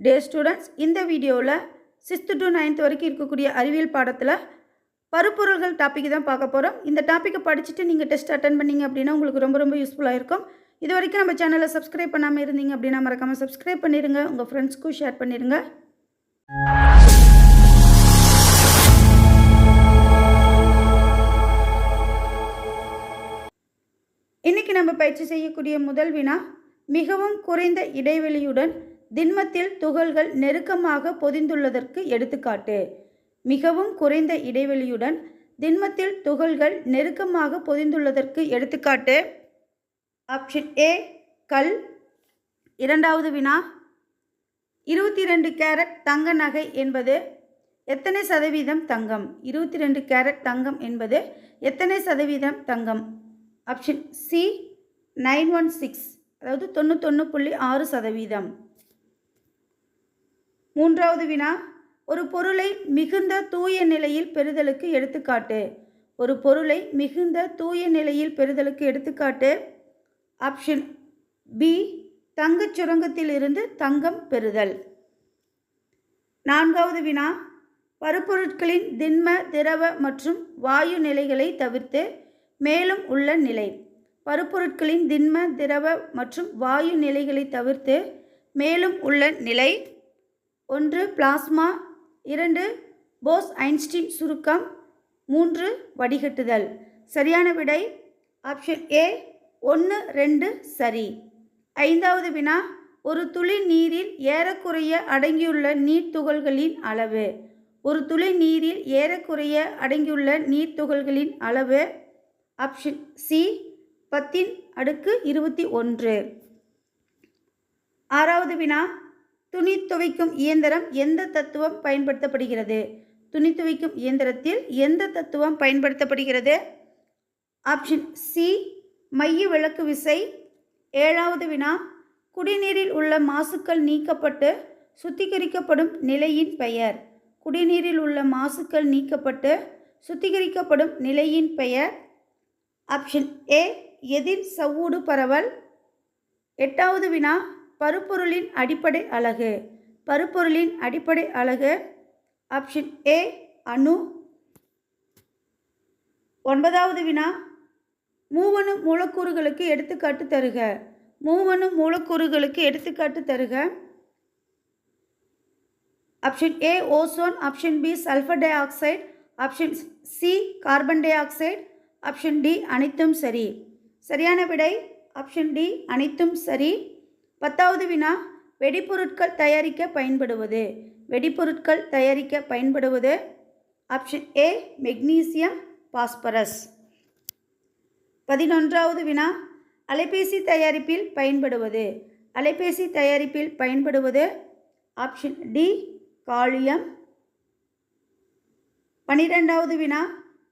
டே students இந்த வீடியோவில் sixth to ninth வரைக்கும் இருக்கக்கூடிய அறிவியல் பாடத்தில் பருப்பொருள்கள் டாப்பிக் தான் பார்க்க போகிறோம் இந்த டாப்பிக்கை படிச்சுட்டு நீங்கள் டெஸ்ட் அட்டன் பண்ணீங்க அப்படின்னா உங்களுக்கு ரொம்ப ரொம்ப யூஸ்ஃபுல்லாக இருக்கும். இது வரைக்கும் நம்ம சேனலை சப்ஸ்கிரைப் பண்ணாமல் இருந்தீங்க அப்படின்னா மறக்காமல் சப்ஸ்கிரைப் பண்ணிடுங்க உங்கள் ஃப்ரெண்ட்ஸ்க்கும் ஷேர் பண்ணிடுங்க இன்றைக்கி நம்ம பயிற்சி செய்யக்கூடிய முதல் வினா மிகவும் குறைந்த இடைவெளியுடன் திண்மத்தில் துகள்கள் நெருக்கமாக பொதிந்துள்ளதற்கு எடுத்துக்காட்டு. மிகவும் குறைந்த இடைவெளியுடன் திண்மத்தில் துகள்கள் நெருக்கமாக பொதிந்துள்ளதற்கு எடுத்துக்காட்டு. ஆப்ஷன் ஏ கல். இரண்டாவது வினா. இருபத்தி ரெண்டு கேரட் தங்க நகை என்பது எத்தனை சதவீதம் தங்கம்? இருபத்தி ரெண்டு கேரட் தங்கம் என்பது எத்தனை சதவீதம் தங்கம்? Option C nine one six அதாவது தொண்ணூத்தொன்று புள்ளி ஆறு சதவீதம். மூன்றாவது வினா ஒரு பொருளை மிகுந்த தூய நிலையில் பெறுதலுக்கு எடுத்துக்காட்டு. ஒரு பொருளை மிகுந்த தூய நிலையில் பெறுதலுக்கு எடுத்துக்காட்டு. ஆப்ஷன் பி தங்கச் சுரங்கத்திலிருந்து தங்கம் பெறுதல். நான்காவது வினா பருப்பொருட்களின் திண்ம திரவ மற்றும் வாயு நிலைகளை தவிர்த்து மேலும் உள்ள நிலை. பருப்பொருட்களின் திண்ம திரவ மற்றும் வாயு நிலைகளை தவிர்த்து மேலும் உள்ள நிலை. ஒன்று பிளாஸ்மா. இரண்டு போஸ் ஐன்ஸ்டீன் சுருக்கம். மூன்று வடிகட்டுதல். சரியான விடை? ஆப்ஷன் ஏ ஒன்று ரெண்டு சரி. ஐந்தாவது வினா ஒரு துளி நீரில் ஏறக்குறைய அடங்கியுள்ள நீர்த்துகள்களின் அளவு. ஒரு துளி நீரில் ஏறக்குறைய அடங்கியுள்ள நீர்த்துகள்களின் அளவு. ஆப்ஷன் சி பத்தின் அடுக்கு இருபத்தி ஒன்று. ஆறாவது வினா துணி துவைக்கும் இயந்திரம் எந்த தத்துவம் பயன்படுத்தப்படுகிறது? துணி துவைக்கும் இயந்திரத்தில் எந்த தத்துவம் பயன்படுத்தப்படுகிறது? ஆப்ஷன் சி மைய விளக்கு விசை. ஏழாவது வினா குடிநீரில் உள்ள மாசுக்கள் நீக்கப்பட்டு சுத்திகரிக்கப்படும் நிலையின் பெயர். குடிநீரில் உள்ள மாசுக்கள் நீக்கப்பட்டு சுத்திகரிக்கப்படும் நிலையின் பெயர். ஆப்ஷன் ஏ எதிர் சவ்வூடு பரவல். எட்டாவது வினா பருப்பொருளின் அடிப்படை அலகு. பருப்பொருளின் அடிப்படை அலகு ஆப்ஷன் ஏ அணு. ஒன்பதாவது வினா. மூவணு மூலக்கூறுகளுக்கு எடுத்துக்காட்டு தருக. மூவணு மூலக்கூறுகளுக்கு எடுத்துக்காட்டு தருக. Option A ozone option B sulphur dioxide option C carbon dioxide option D அனைத்தும் சரி. சரியான விடை ஆப்ஷன் டி அனைத்தும் சரி. பத்தாவது வினா வெடிப்பொருட்கள் தயாரிக்க பயன்படுவது. வெடிப்பொருட்கள் தயாரிக்க பயன்படுவது ஆப்ஷன் ஏ மெக்னீசியம் பாஸ்பரஸ் பதினொன்றாவது வினா அலைபேசி தயாரிப்பில் பயன்படுவது. அலைபேசி தயாரிப்பில் பயன்படுவது ஆப்ஷன் டி காலியம். பனிரெண்டாவது வினா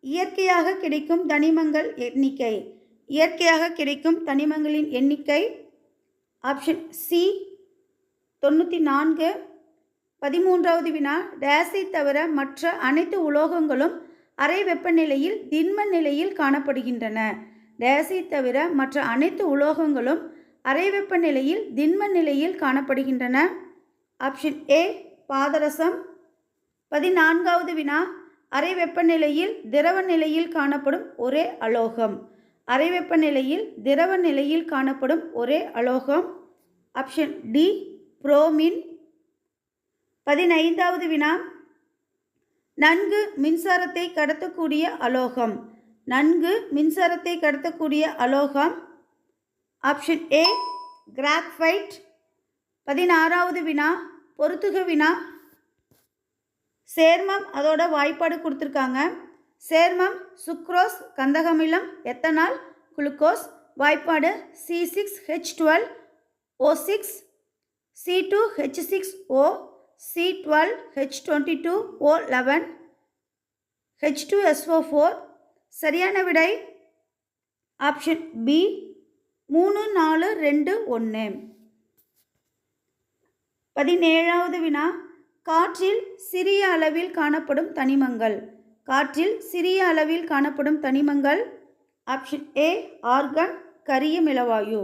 இயற்கையாக கிடைக்கும் தனிமங்கள் எண்ணிக்கை. இயற்கையாக கிடைக்கும் தனிமங்களின் எண்ணிக்கை ஆப்ஷன் சி தொண்ணூற்றி நான்கு பதிமூன்றாவது வினா டேஸை தவிர மற்ற அனைத்து உலோகங்களும் அறை வெப்பநிலையில் திண்ம நிலையில் காணப்படுகின்றன. டேஸை தவிர மற்ற அனைத்து உலோகங்களும் அறை வெப்பநிலையில் திண்ம நிலையில் காணப்படுகின்றன. ஆப்ஷன் ஏ பாதரசம். பதினான்காவது வினா அறை வெப்பநிலையில் திரவ நிலையில் காணப்படும் ஒரே அலோகம். அறை வெப்பநிலையில் திரவ நிலையில் காணப்படும் ஒரே அலோகம் ஆப்ஷன் டி புரோமின் பதினைந்தாவது வினா நன்கு மின்சாரத்தை கடத்தக்கூடிய அலோகம். நன்கு மின்சாரத்தை கடத்தக்கூடிய அலோகம் ஆப்ஷன் ஏ கிராக்ஃபைட் பதினாறாவது வினா பொருத்துக வினா. சேர்மம் அதோட வாய்ப்பாடு கொடுத்துருக்காங்க. சேர்மம் சுக்ரோஸ் கந்தகமிலம் எத்தனால் குளுக்கோஸ் வாய்ப்பாடு C six H twelve O six C two H six O C twelve H twenty two O eleven H two SO four சரியான விடை ஆப்ஷன் பி மூணு நாலு ரெண்டு ஒன்று பதினேழாவது வினா காற்றில் சிறிய அளவில் காணப்படும் தனிமங்கள். காற்றில் சிறிய அளவில் காணப்படும் தனிமங்கள். ஆப்ஷன் ஏ ஆர்கன் கரிய மிளவாயு.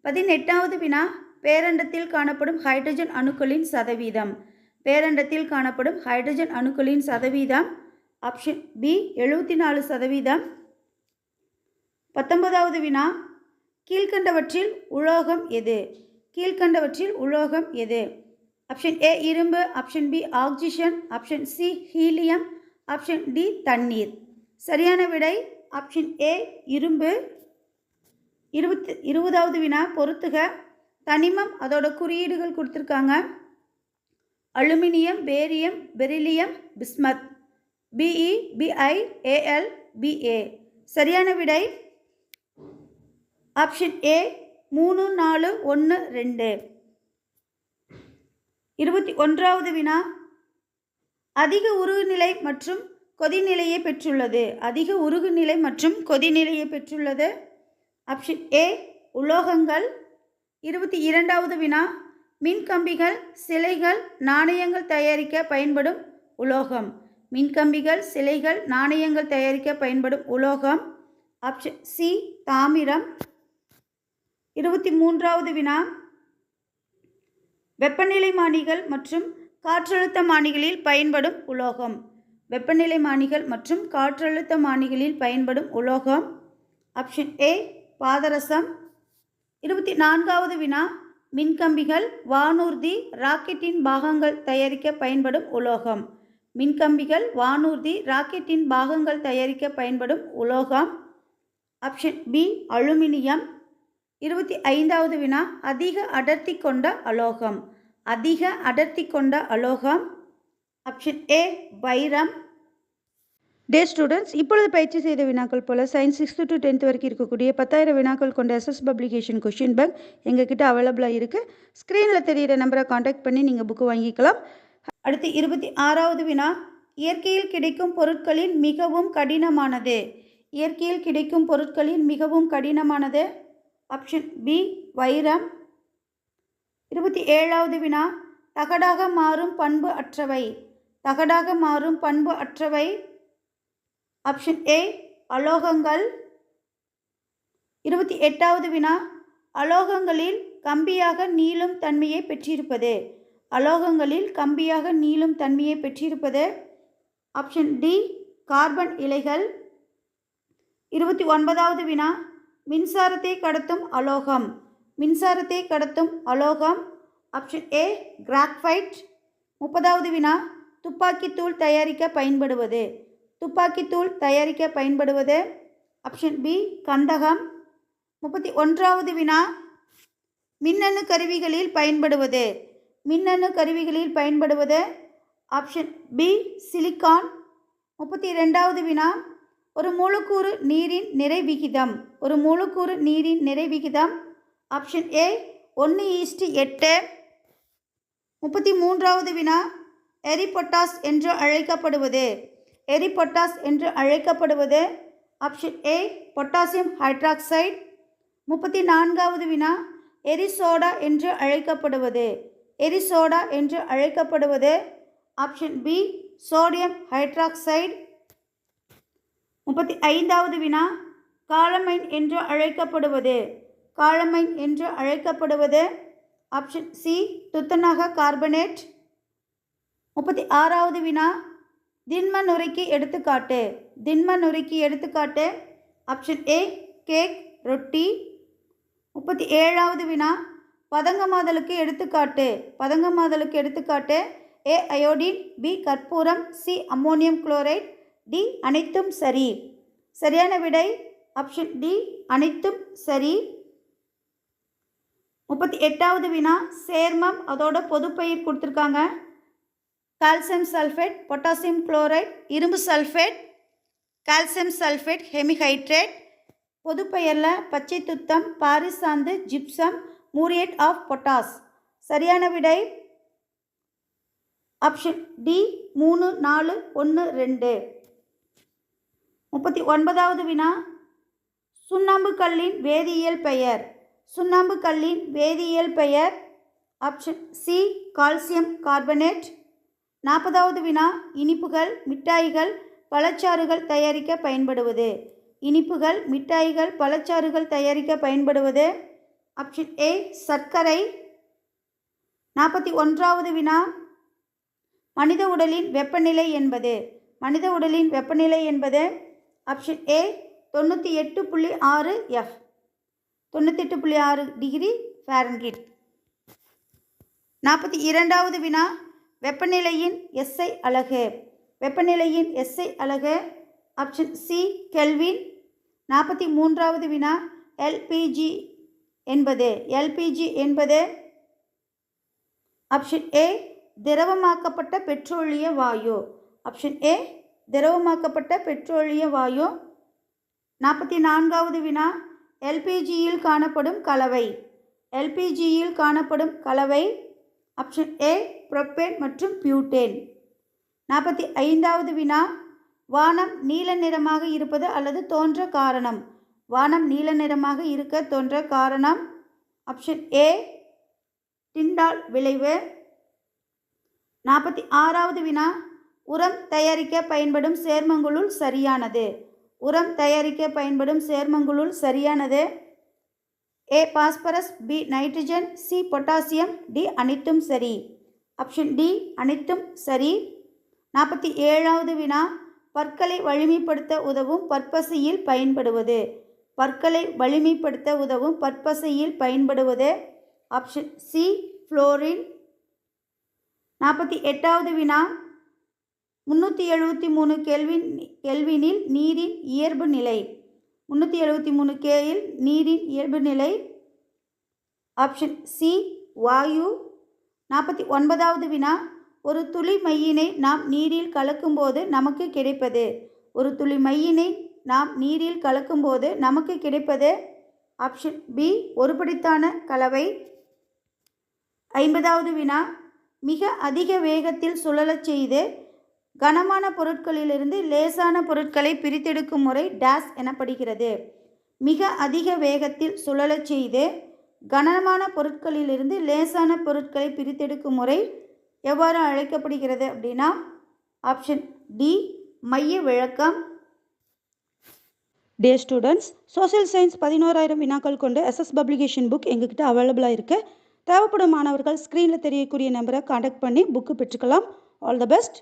பதினெட்டாவது வினா பேரண்டத்தில் காணப்படும் ஹைட்ரஜன் அணுக்களின் சதவீதம். பேரண்டத்தில் காணப்படும் ஹைட்ரஜன் அணுக்களின் சதவீதம். ஆப்ஷன் பி எழுபத்தி நாலு சதவீதம். பத்தொன்பதாவது வினா கீழ்கண்டவற்றில் உலோகம் எது? கீழ்கண்டவற்றில் உலோகம் எது? ஆப்ஷன் ஏ இரும்பு. Option B oxygen option C helium option D தண்ணீர். சரியான விடை ஆப்ஷன் ஏ இரும்பு. இருபத்தி இருபதாவது வினா பொறுத்துக. தனிமம் அதோட குறியீடுகள் கொடுத்துருக்காங்க. Aluminium barium beryllium bismuth. BE BI AL BA சரியான விடை ஆப்ஷன் ஏ மூணு நாலு ஒன்று ரெண்டு. இருபத்தி ஒன்றாவது வினா அதிக உருகுநிலை மற்றும் கொதிநிலையை பெற்றுள்ளது. அதிக உருகுநிலை மற்றும் கொதிநிலையை பெற்றுள்ளது. ஆப்ஷன் ஏ உலோகங்கள். இருபத்தி இரண்டாவது வினா மின்கம்பிகள் சிலைகள் நாணயங்கள் தயாரிக்க பயன்படும் உலோகம். மின்கம்பிகள் சிலைகள் நாணயங்கள் தயாரிக்க பயன்படும் உலோகம். ஆப்ஷன் சி தாமிரம். இருபத்தி மூன்றாவது வினா வெப்பநிலை மானிகள் மற்றும் காற்றழுத்தமானிகளில் பயன்படும் உலோகம். வெப்பநிலை மானிகள் மற்றும் காற்றழுத்தமானிகளில் பயன்படும் உலோகம். ஆப்ஷன் ஏ பாதரசம். இருபத்தி நான்காவது வினா மின்கம்பிகள் வானூர்தி ராக்கெட்டின் பாகங்கள் தயாரிக்க பயன்படும் உலோகம். மின்கம்பிகள் வானூர்தி ராக்கெட்டின் பாகங்கள் தயாரிக்க பயன்படும் உலோகம். Option B aluminium. இருபத்தி ஐந்தாவது வினா அதிக அடர்த்தி கொண்ட அலோகம். அதிக அடர்த்தி கொண்ட அலோகம். ஆப்ஷன் ஏ வைரம். டே ஸ்டூடெண்ட்ஸ் இப்பொழுது பயிற்சி செய்த வினாக்கள் போல் சயின்ஸ் சிக்ஸ்த்து டு டென்த் வரைக்கும் இருக்கக்கூடிய பத்தாயிரம் வினாக்கள் கொண்ட எஸ்எஸ் பப்ளிகேஷன் கொஷின் பேங்க் எங்ககிட்ட அவைலபிளாக இருக்குது ஸ்க்ரீனில் தெரிகிற நம்பரை காண்டாக்ட் பண்ணி நீங்கள் புக்கு வாங்கிக்கலாம். அடுத்து இருபத்தி ஆறாவது வினா இயற்கையில் கிடைக்கும் பொருட்களில் மிகவும் கடினமானது. இயற்கையில் கிடைக்கும் பொருட்களில் மிகவும் கடினமானது. ஆப்ஷன் பி வைரம். இருபத்தி ஏழாவது வினா. தகடாக மாறும் பண்பு அற்றவை. தகடாக மாறும் பண்பு அற்றவை. ஆப்ஷன் ஏ அலோகங்கள். இருபத்தி எட்டாவது வினா. அலோகங்களில் கம்பியாக நீளும் தன்மையை பெற்றிருப்பது. அலோகங்களில் கம்பியாக நீளும் தன்மையை பெற்றிருப்பது. ஆப்ஷன் டி கார்பன் இலைகள். இருபத்தி ஒன்பதாவது வினா. மின்சாரத்தை கடத்தும் அலோகம். மின்சாரத்தை கடத்தும் அலோகம். ஆப்ஷன் ஏ கிராக்ஃபைட் முப்பதாவது வினா துப்பாக்கித்தூள் தயாரிக்க பயன்படுவது. துப்பாக்கித்தூள் தயாரிக்க பயன்படுவது. ஆப்ஷன் பி கந்தகம். முப்பத்தி ஒன்றாவது வினா மின்னணு கருவிகளில் பயன்படுவது. மின்னணு கருவிகளில் பயன்படுவது. ஆப்ஷன் பி சிலிக்கான் முப்பத்தி ரெண்டாவது வினா ஒரு மூலக்கூறு நீரின் நிறை விகிதம் ஒரு மூலக்கூறு நீரின் நிறை விகிதம் ஆப்ஷன் ஏ ஒன்று ஈஸ்டி எட்டு. முப்பத்தி மூன்றாவது வினா எரிபொட்டாஸ் என்று அழைக்கப்படுவது. எரிபொட்டாஸ் என்று அழைக்கப்படுவது. Option A potassium hydroxide. முப்பத்தி நான்காவது வினா எரிசோடா என்று அழைக்கப்படுவது. எரிசோடா என்று அழைக்கப்படுவது. Option B sodium hydroxide. முப்பத்தி ஐந்தாவது வினா காலமைன் என்று அழைக்கப்படுவது. காலமைன் என்று அழைக்கப்படுவது ஆப்ஷன் சி துத்தநாக கார்பனேட் முப்பத்தி ஆறாவது வினா திண்ம நுரைக்கு எடுத்துக்காட்டு. திண்ம நுரைக்கு எடுத்துக்காட்டு. ஆப்ஷன் ஏ கேக் ரொட்டி. முப்பத்தி ஏழாவது வினா பதங்கமாதலுக்கு எடுத்துக்காட்டு. பதங்கமாதலுக்கு எடுத்துக்காட்டு. ஏ அயோடின் பி கற்பூரம். சி அம்மோனியம் குளோரைட் டி அனைத்தும் சரி. சரியான விடை ஆப்ஷன் டி அனைத்தும் சரி. முப்பத்தி எட்டாவது வினா சேர்மம் அதோட பொதுப்பயிர் கொடுத்துருக்காங்க. கால்சியம் சல்ஃபேட் பொட்டாசியம் குளோரைட் இரும்பு சல்ஃபேட் கால்சியம் சல்ஃபேட் ஹெமிஹைட்ரேட். பொதுப்பெயரில் பச்சை துத்தம் பாரிசாந்து ஜிப்சம் மூரியேட் ஆஃப் பொட்டாஸ். சரியான விடை? ஆப்ஷன் டி மூணு நாலு ஒன்று ரெண்டு. முப்பத்தி ஒன்பதாவது வினா சுண்ணாம்பு கல்லின் வேதியியல் பெயர். சுண்ணாம்பு கல்லின் வேதியியல் பெயர் ஆப்ஷன் சி கால்சியம் கார்பனேட். நாற்பதாவது வினா இனிப்புகள் மிட்டாய்கள் பழச்சாறுகள் தயாரிக்க பயன்படுவது. இனிப்புகள் மிட்டாய்கள் பழச்சாறுகள் தயாரிக்க பயன்படுவது. ஆப்ஷன் ஏ சர்க்கரை. நாற்பத்தி ஒன்றாவது வினா மனித உடலின் வெப்பநிலை என்பது. மனித உடலின் வெப்பநிலை என்பது ஆப்ஷன் ஏ தொண்ணூற்றி எட்டு புள்ளி ஆறு எஃப். தொண்ணூத்தெட்டு புள்ளி ஆறு டிகிரி ஃபாரன்ஹீட். நாற்பத்தி இரண்டாவது வினா வெப்பநிலையின் எஸ்ஐ அலகு வெப்பநிலையின் எஸ்ஐ அலகு ஆப்ஷன் சி கெல்வின் நாற்பத்தி மூன்றாவது வினா எல்பிஜி என்பது. எல்பிஜி என்பது ஆப்ஷன் ஏ திரவமாக்கப்பட்ட பெட்ரோலிய வாயு. ஆப்ஷன் ஏ திரவமாக்கப்பட்ட பெட்ரோலிய வாயு. நாற்பத்தி நான்காவது வினா எல்பிஜியில் காணப்படும் கலவை. எல்பிஜியில் காணப்படும் கலவை ஆப்ஷன் ஏ ப்ரொப்பேன் மற்றும் பியூட்டேன் நாற்பத்தி ஐந்தாவது வினா. வானம் நீல நிறமாக இருப்பது அல்லது தோன்ற காரணம். வானம் நீல நிறமாக இருக்க தோன்ற காரணம். ஆப்ஷன் ஏ டிண்டால் விளைவு. நாற்பத்தி ஆறாவது வினா. உரம் தயாரிக்க பயன்படும் சேர்மங்களுள் சரியானது. உரம் தயாரிக்க பயன்படும் சேர்மங்களுள் சரியானது. A phosphorus B nitrogen C potassium D அனைத்தும் சரி. ஆப்ஷன் டி அனைத்தும் சரி. நாற்பத்தி ஏழாவது வினா. பற்களை வலிமைப்படுத்த உதவும் பற்பசையில் பயன்படுவது. பற்களை வலிமைப்படுத்த உதவும் பற்பசையில் பயன்படுவது. ஆப்ஷன் சி ஃப்ளோரின் நாற்பத்தி எட்டாவது வினா. முந்நூற்றி எழுபத்தி மூணு கெல்வின் கெல்வினில் நீரின் இயல்பு நிலை. முந்நூற்றி எழுபத்தி மூணு கேயில் நீரின் இயல்பு நிலை. ஆப்ஷன் சி வாயு. நாற்பத்தி ஒன்பதாவது வினா. ஒரு துளி மையினை நாம் நீரில் கலக்கும்போது நமக்கு கிடைப்பது. ஒரு துளி மையினை நாம் நீரில் கலக்கும்போது நமக்கு கிடைப்பது. ஆப்ஷன் பி ஒருபடித்தான கலவை. ஐம்பதாவது வினா. மிக அதிக வேகத்தில் சுழலச் செய்து கனமான பொருட்களிலிருந்து லேசான பொருட்களை பிரித்தெடுக்கும் முறை டேஸ் எனப்படுகிறது. மிக அதிக வேகத்தில் சுழலச் செய்து கனமான பொருட்களிலிருந்து லேசான பொருட்களை பிரித்தெடுக்கும் முறை எவ்வாறு அழைக்கப்படுகிறது அப்படின்னா ஆப்ஷன் டி மைய விளக்கம். டே ஸ்டூடெண்ட்ஸ் சோஷியல் சயின்ஸ் பதினோராயிரம் வினாக்கள் கொண்டு எஸ்எஸ் பப்ளிகேஷன் புக் எங்ககிட்ட அவைலபிளாக இருக்குது தேவைப்படும் மாணவர்கள் ஸ்க்ரீனில் தெரியக்கூடிய நம்பரை காண்டாக்ட் பண்ணி புக்கு பெற்றுக்கலாம். All the best